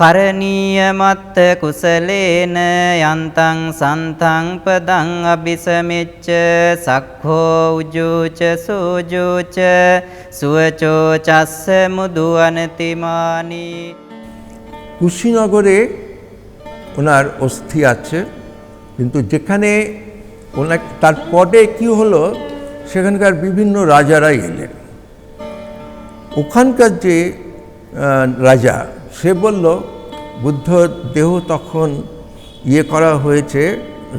කරණීය මත්ත කුසලේන යන්තං සන්තං පදං අபிසමිච්ච සක්ඛෝ උජුච සෝජුච සුවචෝ චස්ස මුදු අනතිමානි কুশিনগরে ওনার অস্থি আছে কিন্তু যেখানে ওনার তার পদে কি হলো, সেখানকার বিভিন্ন রাজারাই এলেন। ওখানকার যে রাজা সে বলল, বুদ্ধ দেহ তখন ইয়ে করা হয়েছে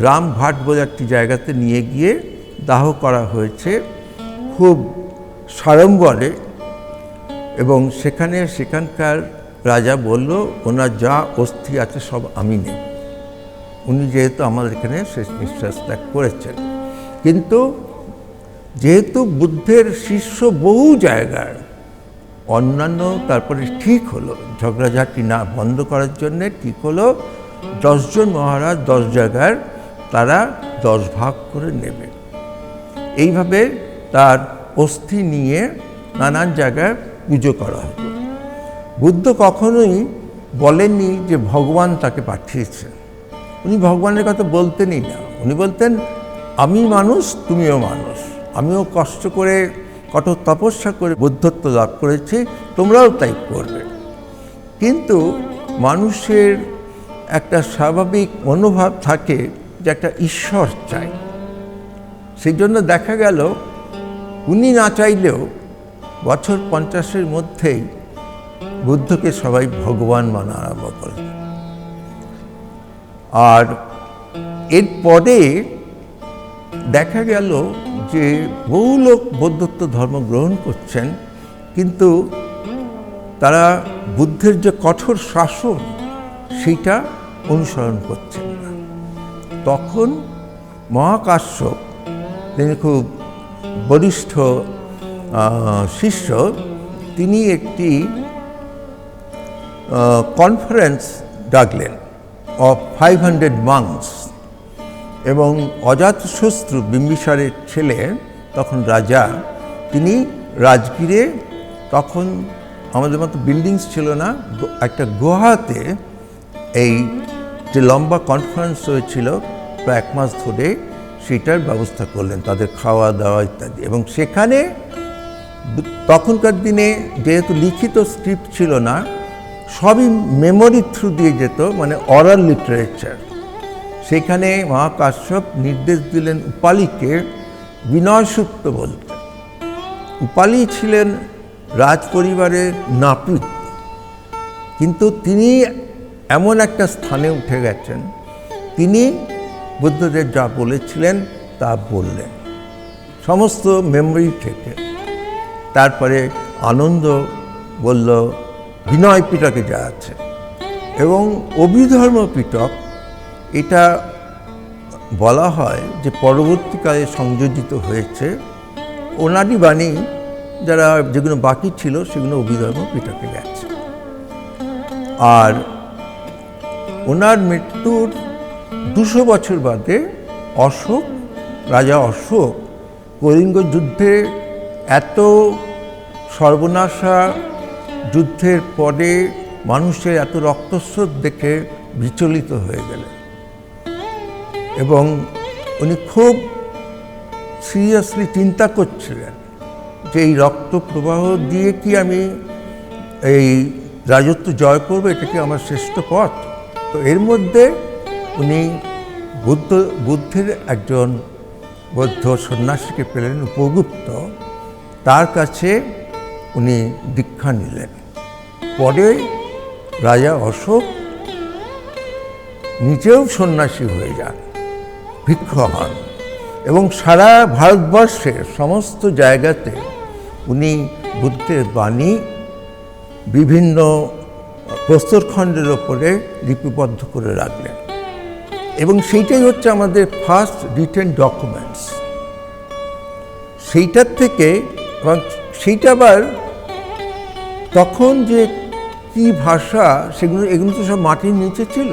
রামভাট বলে একটি জায়গাতে নিয়ে গিয়ে দাহ করা হয়েছে। খুব সাড়ম্বরে এবং সেখানে সেখানকার রাজা বলল ওনার যা অস্থি আছে সব আমি নেব। উনি যেহেতু আমাদের এখানে শেষ নিঃশ্বাস ত্যাগ করেছেন। কিন্তু যেহেতু বুদ্ধের শিষ্য বহু জায়গার অন্যান্য তারপরে ঠিক হলো। ঝগড়াঝাটি না বন্ধ করার জন্যে ঠিক হলো, দশজন মহারাজ দশ জায়গার তারা দশ ভাগ করে নেবে। এইভাবে তার অস্থি নিয়ে নানান জায়গায় পুজো করা হতো বুদ্ধ কখনোই বলেননি যে ভগবান তাকে পাঠিয়েছেন উনি ভগবানের কথা বলতেনই না। উনি বলতেন, আমি মানুষ, তুমিও মানুষ। আমিও কষ্ট করে কঠোর তপস্যা করে বুদ্ধত্ব লাভ করেছে, তোমরাও তাই করবে। কিন্তু মানুষের একটা স্বাভাবিক মনোভাব থাকে যে একটা ঈশ্বর চাই। সেই জন্য দেখা গেল, উনি না চাইলেও বছর পঞ্চাশের মধ্যেই বুদ্ধকে সবাই ভগবান মানা আরম্ভ করে আর এরপরে দেখা গেল যে বহু লোক বৌদ্ধত্ব ধর্ম গ্রহণ করছেন, কিন্তু তারা বুদ্ধের যে কঠোর শাসন, সেইটা অনুসরণ করছেন না। তখন মহাকাশ্যপ তিনি খুব বরিষ্ঠ শিষ্য, তিনি একটি কনফারেন্স ডাকলেন অফ ফাইভ হান্ড্রেড মাংস এবং অজাতশত্রু বিম্বিসারের ছেলে, তখন রাজা, তিনি রাজগীরে তখন আমাদের মতো বিল্ডিংস ছিল না একটা গুহাতে এই যে লম্বা কনফারেন্স হয়েছিল প্রায় এক মাস ধরে, সেটার ব্যবস্থা করলেন, তাদের খাওয়া দাওয়া ইত্যাদি। এবং সেখানে তখনকার দিনে যেহেতু লিখিত স্ক্রিপ্ট ছিল না, সবই মেমোরি থ্রু দিয়ে যেত মানে অরাল লিটারেচার সেখানে মহাকাশ্যপ নির্দেশ দিলেন উপালিকে বিনয়সূক্ত বলতে। উপালি ছিলেন রাজ পরিবারের নাপিত কিন্তু তিনি এমন একটা স্থানে উঠে গেছেন, তিনি বুদ্ধদেব যা বলেছিলেন তা বললেন। সমস্ত মেমোরি থেকে। তারপরে আনন্দ বলল, বিনয় পিটকে যা আছে। এবং অভিধর্ম পিটক এটা বলা হয় যে পরবর্তীকালে সংযোজিত হয়েছে। ওনারই বাণী, যারা যেগুলো বাকি ছিল সেগুলো অভিধর্ম পিটকে গেছে। আর ওনার মৃত্যুর দুশো বছর বাদে অশোক, রাজা অশোক, কলিঙ্গ যুদ্ধে এত সর্বনাশা যুদ্ধের পরে মানুষের এত রক্তস্রোত দেখে বিচলিত হয়ে গেলেন। এবং উনি খুব সিরিয়াসলি চিন্তা করছিলেন যে এই রক্ত প্রবাহ দিয়ে কি আমি এই রাজত্ব জয় করব? এটা কি আমার শ্রেষ্ঠ পথ? তো এর মধ্যে উনি বুদ্ধ, বুদ্ধের একজন বৌদ্ধ সন্ন্যাসীকে পেলেন উপগুপ্ত। তার কাছে উনি দীক্ষা নিলেন। পরে রাজা অশোক নিজেও সন্ন্যাসী হয়ে যান। ভিক্ষ হন এবং সারা ভারতবর্ষের সমস্ত জায়গাতে উনি বুদ্ধের বাণী বিভিন্ন প্রস্তরখণ্ডের ওপরে লিপিবদ্ধ করে রাখলেন। এবং সেইটাই হচ্ছে আমাদের ফার্স্ট রিটেন ডকুমেন্টস সেইটার থেকে সেইটা আবার তখন যে কি ভাষা সেগুলো, এগুলো তো সব মাটির নিচে ছিল।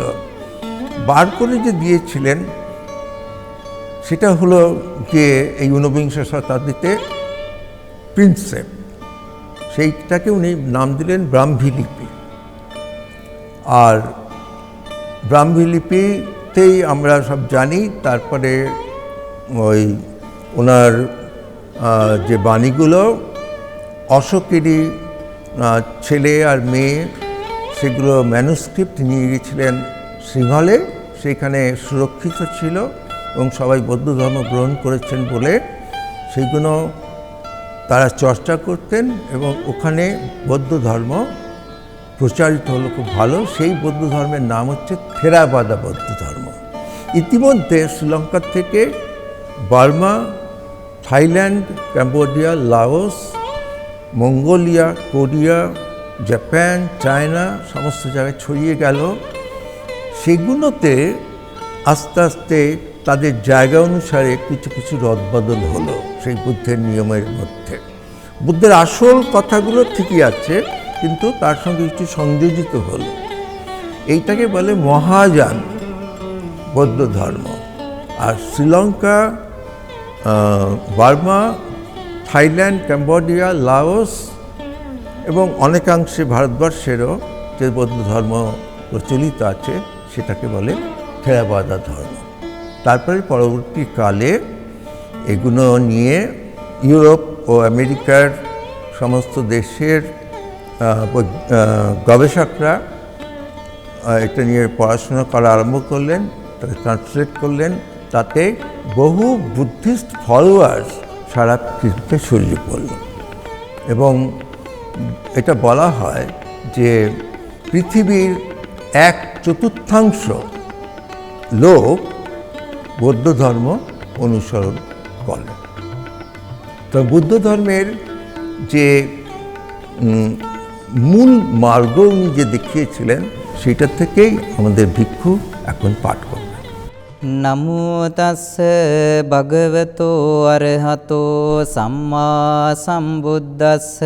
বার করে যে দিয়েছিলেন সেটা হলো যে এই ঊনবিংশ শতাব্দীতে প্রিন্সেপ সেইটাকে উনি নাম দিলেন ব্রাহ্মী লিপি। আর ব্রাহ্মী লিপিতেই আমরা সব জানি, তারপরে ওই ওনার যে বাণীগুলো, অশোকেরই ছেলে আর মেয়ে, সেগুলো ম্যানুস্ক্রিপ্ট নিয়ে গিয়েছিলেন সিংহলে, সেখানে সুরক্ষিত ছিল। এবং সবাই বৌদ্ধ ধর্ম গ্রহণ করেছেন বলে সেইগুলো তারা চর্চা করতেন এবং ওখানে বৌদ্ধ ধর্ম প্রচারিত হলো খুব ভালো। সেই বৌদ্ধ ধর্মের নাম হচ্ছে থেরাবাদা বৌদ্ধ ধর্ম। ইতিমধ্যে শ্রীলঙ্কা থেকে Burma, Thailand, Cambodia, Laos, Mongolia, Korea, Japan, China সমস্ত জায়গায় ছড়িয়ে গেল। সেগুলোতে আস্তে আস্তে তাদের জায়গা অনুসারে কিছু কিছু রদবদল হলো সেই বুদ্ধের নিয়মের মধ্যে। বুদ্ধের আসল কথাগুলো ঠিকই আছে, কিন্তু তার সঙ্গে কিছু সংযোজিত হলো। এইটাকে বলে মহাযান, বৌদ্ধ ধর্ম। আর Sri Lanka Burma, Thailand, Cambodia, Laos এবং অনেকাংশে ভারতবর্ষেরও যে বৌদ্ধ ধর্ম প্রচলিত আছে, সেটাকে বলে থেরাবাদা ধর্ম। তারপরে পরবর্তীকালে এগুলো নিয়ে ইউরোপ ও আমেরিকার সমস্ত দেশের গবেষকরা এটা নিয়ে পড়াশোনা করা আরম্ভ করলেন ট্রান্সলেট করলেন, তাতে বহু বুদ্ধিস্ট ফলোয়ার্স সারা পৃথিবীতে ছড়িয়ে পড়ল। এবং এটা বলা হয় যে পৃথিবীর এক চতুর্থাংশ লোক বৌদ্ধ ধর্ম অনুসরণ করে তো বৌদ্ধ ধর্মের যে মূল মার্গ উনি যে দেখিয়েছিলেন সেটা থেকেই আমাদের ভিক্ষু এখন পাঠ করবে নমো তস ভগবতো অর্হতো সাম্মা সম্বুদ্ধস্য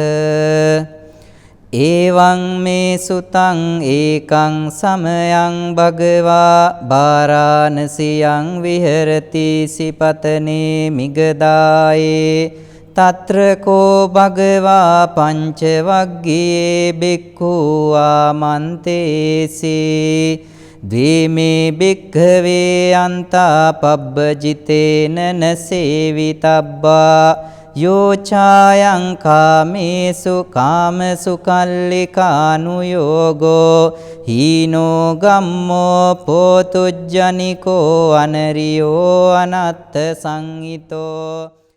ඒවං මේ සුතං ඒකං සමයං භගවා භාරාණසියං විහෙරති සිපතනේ මිගදායේ. තත්‍රකෝ භගවා පංචවග්ගයේ බික්ඛූවා මන්තේසී ද්වීමේ භික්ඛවේ අන්තා පබ්බජිතේන නසේවිතබ්බා යෝචායං කාමේසු කාමසු කල්ලිකානුයෝගෝ හීනෝ ගම්මෝ පෝතුජ්ජනිකෝ අනරියෝ අනත්ත සංහිතෝ